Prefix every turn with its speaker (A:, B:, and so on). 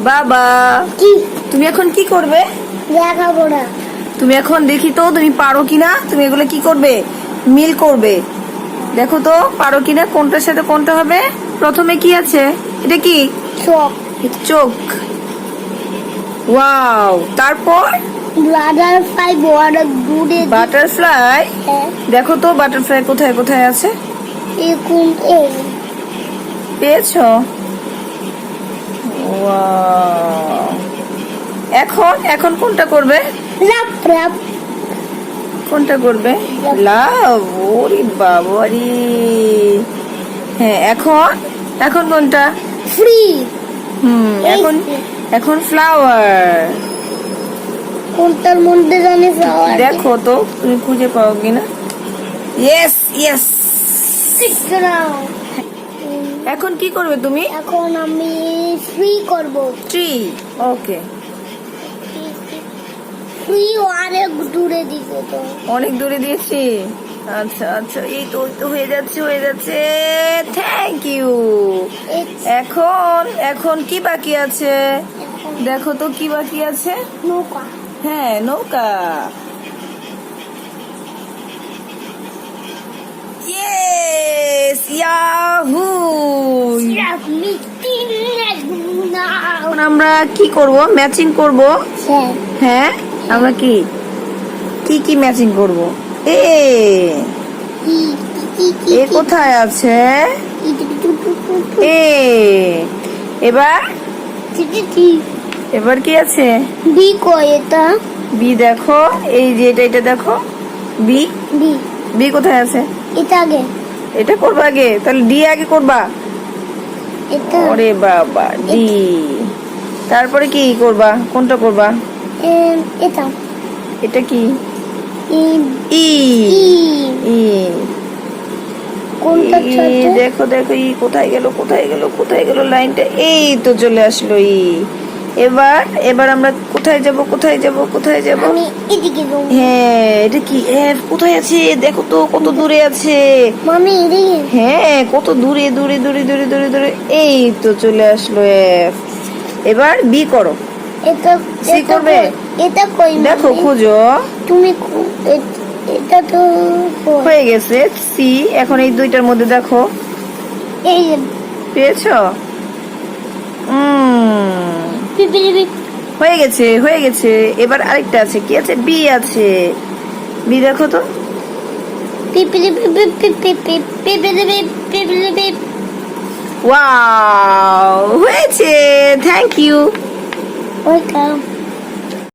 A: বাবা।
B: কি?
A: তুমি এখন কি করবে?
B: না।
A: তুমি এখন দেখি তো তুমি পারো কিনা? তুমি এগুলো কি করবে? মিল করবে। দেখো তো পারো কিনা? কোনটার সাথে কোনটা হবে? প্রথমে কি আছে? এটা কি?
B: চোখ।
A: চোখ। ওয়াও। তারপর?
B: বড় দূরে
A: বাটারফ্লাই? দেখো তো বাটারফ্লাই কোথায় কোথায় আছে? পেয়েছ. এখন এখন কোনটা করবে?
B: লাপ লাপ
A: কোনটা করবে? লাভ ওরে বাবারি। হ্যাঁ এখন এখন কোনটা?
B: ফ্রি
A: হুম এখন এখন ফ্লাওয়ার
B: কোনটার মধ্যে জানি ফ্লাওয়ার
A: দেখো তো তুমি খুঁজে পাও কিনা? ইয়েস ইয়েস এখন কি করবে তুমি?
B: এখন আমি ফ্রি করব।
A: ট্রি ওকে
B: অনেক দূরে তো।
A: অনেক দূরে দিয়েছি। আচ্ছা আচ্ছা এই তো তো হয়ে যাচ্ছে হয়ে যাচ্ছে। থ্যাংক ইউ এখন এখন কি বাকি আছে? দেখো তো কি বাকি আছে।
B: নৌকা।
A: হ্যাঁ নৌকা। ইয়েস আমরা কি করব? ম্যাচিং করব? হ্যাঁ। আমরা কি? কি কি ম্যাচিং করব? এ এ কোথায় আছে? এ। এবার?
B: কি কি কি
A: এবার কি আছে?
B: বি কয় এটা?
A: বি দেখো। এই যে এটা এটা দেখো। বি?
B: বি।
A: বি কোথায় আছে?
B: এটা আগে।
A: এটা করবা আগে? তাহলে ডি আগে করবা?
B: এটা।
A: ওরে বাবা ডি। তারপরে কি করবা? কোনটা করবা?
B: এটা।
A: এটা কি? ই।
B: ই। কোনটা
A: দেখো দেখো ই কোথায় গেল কোথায় গেল কোথায় গেল লাইনটা? এই তো চলে আসলো ই। এবার এবার আমরা কোথায় যাব কোথায় যাব কোথায় যাব?
B: আমি এদিকে যাব।
A: হ্যাঁ এটা কি? এফ কোথায় আছে? দেখো তো কত দূরে আছে।
B: মামি এদিকে।
A: হ্যাঁ কত দূরে দূরে দূরে দূরে দূরে দূরে। এই তো চলে আসলো এফ এবার বি করো
B: এটা
A: সি
B: এটা
A: করবে?
B: এটা কই
A: দেখো খুঁজো
B: তুমি এটা তো
A: হয়ে গেছে সি এখন এই দুইটার মধ্যে দেখো
B: এই
A: পেয়েছ হয়ে গেছে হয়ে গেছে এবার আরেকটা আছে কি আছে বি আছে বি দেখো তো
B: পিপিলিপি পিপিলিপি পিপিলিপি পিপিলিপি
A: ওয়াও হয়েছে থ্যাংক ইউ
B: ওয়েলকাম